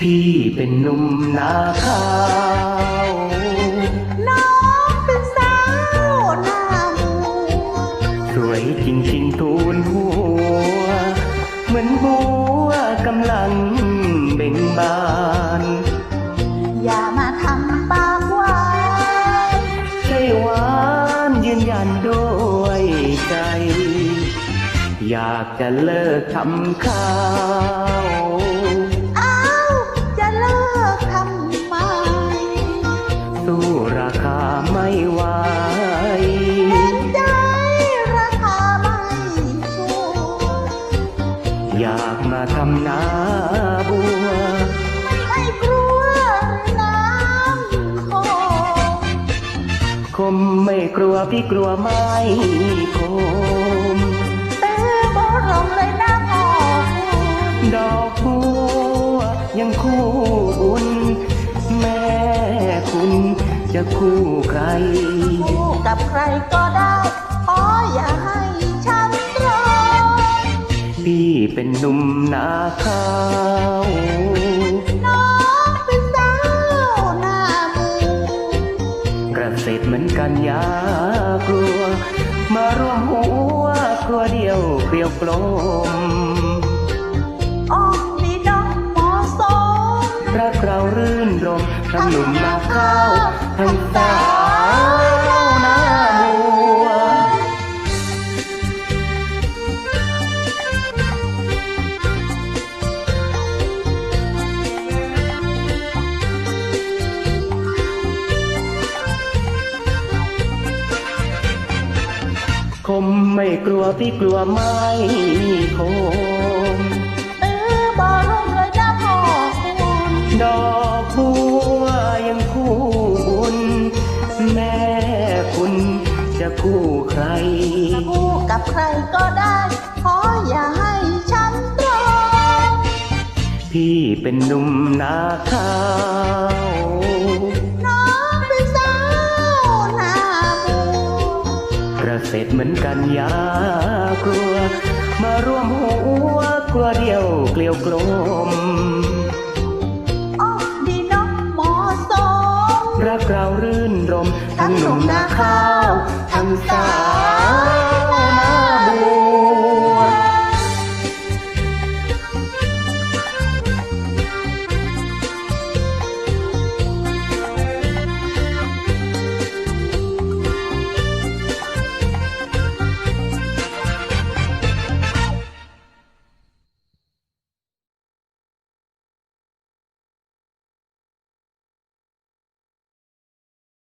พี่เป็นหนุ่มนาข้าวน้องเป็นสาวหน้ามัวสวยจริงๆทูลหัว เหมือนบัวกำลังเบ่งบาน อย่ามาทำปากหวานใช่หวานยืนยันด้วยใจ อยากจะเลิกทำข้าว อยากมาทำนาบัว ไม่กลัวน้ำโขงคมไม่กลัวพี่กลัวไม่คมเต้บอรองเลยนะพ่อดอกบัวยังคู่บุญแม่คุณจะคู่ใคร คู่กับใครก็ได้ขออย่าให้ เป็นหนุ่มนาข้าวน้องเป็นสาวหน้ามูเกษตรเหมือนกันอยากลัว มาร่วมหัวครัวเดียวเกลียวกลมอ้อมดีน้องเหมาะสมรักเรารื่นรมทั้งหนุ่มนาข้าวทั้งสาว คมไม่กลัวพี่กลัวไม่คม เออบอลงเลยนะพ่อคุณดอกบัวยังคู่บุญ แม่คุณจะคู่ใครคู่กับใครก็ได้ ขออย่าให้ฉันรอพี่เป็นหนุ่มนาข้าากลัว มาร่วมหัวกลัวเดียวเกลียวกลมอ้อมดีน้องเหมาะสมรักเรารื่นรม ทั้งหนุ่มนาข้าว ทั้งสาว